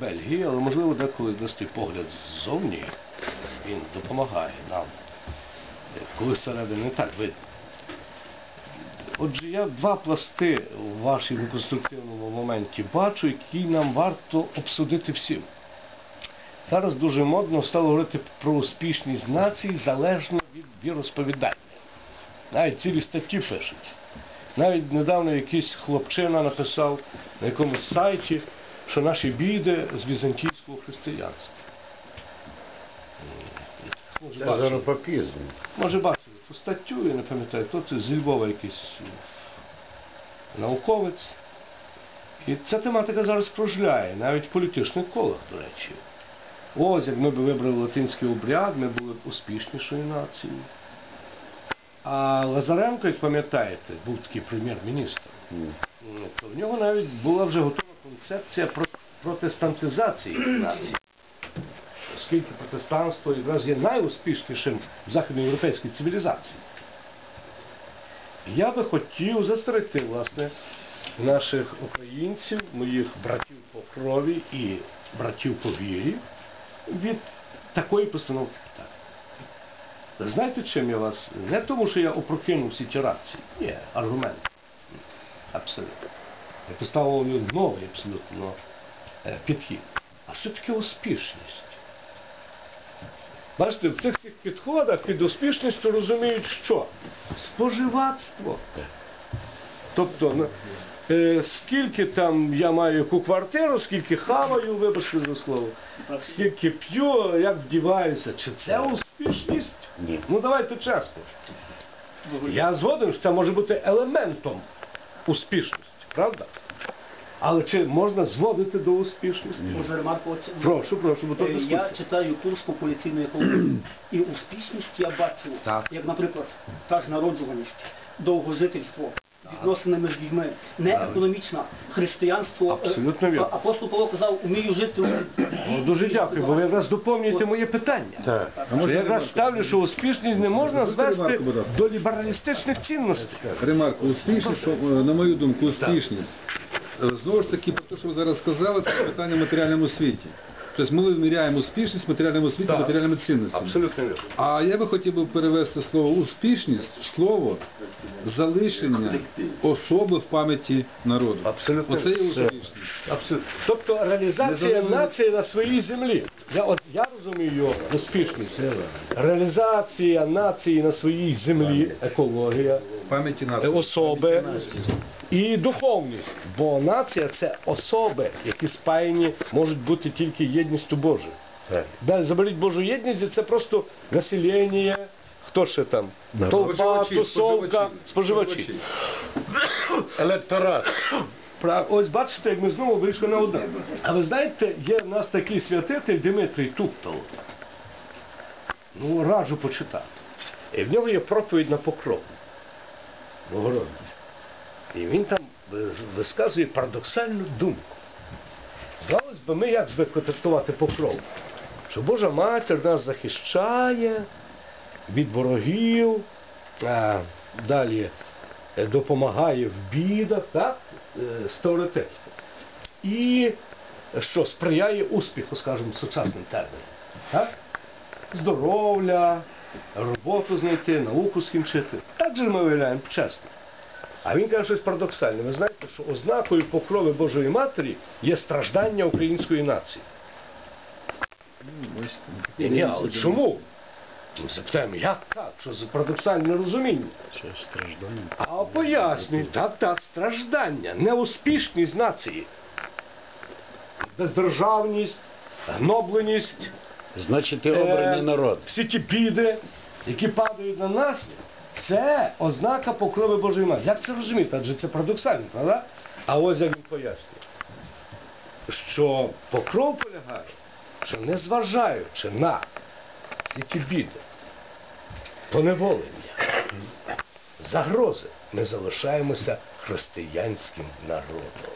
Бельгії, але можливо деколи дасти погляд ззовні, він допомагає нам. Коли зсередини не так видно. Отже, я два пласти у вашому конструктивному моменті бачу, які нам варто обсудити всім. Зараз дуже модно стало говорити про успішність націй залежно від віросповідання. Навіть цілі статті пишуть. Навіть недавно якийсь хлопчина написав на якомусь сайті, що наші біди з візантійського християнства. Може, Це бачили, зоропапізм. може бачили ту статтю, я не пам'ятаю, хто це зі Львова якийсь науковець. І ця тематика зараз кружляє, навіть в політичних колах, до речі. Ось як ми б вибрали латинський обряд, ми були б успішнішою нацією. А Лазаренко, як пам'ятаєте, був такий прем'єр-міністр. То в нього навіть була вже готова концепція протестантизації нації. Оскільки протестанство якраз є найуспішнішим в західноєвропейській цивілізації. Я би хотів застерегти, власне, наших українців, моїх братів по крові і братів по вірі від такої постановки питань. Ви знаєте, чим я вас? Не тому, що я опрокинув всі ті рації. Ні, аргумент. Абсолютно. Я поставив новий абсолютно е, підхід. А що таке успішність? Бачите, в цих цих підходах під успішністю розуміють, що? Споживацтво. Тобто, ну, е, скільки там я маю яку квартиру, скільки хаваю, вибачте за слово, скільки п'ю, як вдіваюся. Чи це успішність? Ні. Ну давайте чесно. Я згоден, що це може бути елементом успішності, правда? Але чи можна зводити до успішності? Може Марко, оцю? Прошу, прошу, бо то Е, Я читаю курс популяційної екології. І успішність я бачу, Так. як, наприклад, та ж народжуваність, довгожительство, відносини між людьми, не економічна, християнство. Е, Абсолютно вірно. Апостол Павло казав, умію жити у Ну, дуже дякую, бо ви якраз доповнюєте моє питання. Так. Що я якраз ставлю, що успішність не можна звести до лібералістичних цінностей. Ремарку, успішність, що, е, на мою думку, успішність. Е, Знову ж таки, про те, що ви зараз сказали, це питання в матеріальному світі. Тобто ми виміряємо успішність в матеріальному світі матеріальними цінностями. Абсолютно вірно. А я би хотів би перевести слово успішність, в слово залишення особи в пам'яті народу. Абсолютно Оце є успішність. Абсолютно. Тобто реалізація Незалежно- нації на своїй землі. Я, от, я розумію успішність. Реалізація нації на своїй землі, екологія, пам'яті особи і духовність. Бо нація це особи, які спаяні можуть бути тільки єдністю Божою. Так. Заберіть Божу єдність, і це просто населення, хто ще там, толпа, тусовка, споживачі. Електорат. Ось бачите, як ми знову вийшли на одне. А ви знаєте, є в нас такий святитель Дмитрій Туптал. Ну, раджу почитати. І в нього є проповідь на покров. Богородиця. І він там висказує парадоксальну думку. Здавалось би, ми як звикли трактувати покров? Що Божа матір нас захищає від ворогів, а, далі е, допомагає в бідах, так? Е, з теоретичного. І що сприяє успіху, скажімо, сучасним терміном. Так? Здоров'я, роботу знайти, науку скінчити. Так же ми виявляємо чесно. А він каже щось парадоксальне. Ви знаєте, що ознакою покрови Божої Матері є страждання української нації. Ні, ні, але чому? Ми запитаємо, як так? Що за парадоксальне розуміння? Що страждання. А пояснюю, так, так, страждання, неуспішність нації, бездержавність, гнобленість, Значить, ти е, обраний народ. всі ті біди, які падають на нас, це ознака покрови Божої Матері. Як це розуміти? Адже це парадоксально, правда? А ось як він пояснює, що покров полягає, що незважаючи на ці біди, поневолення, загрози, ми залишаємося християнським народом.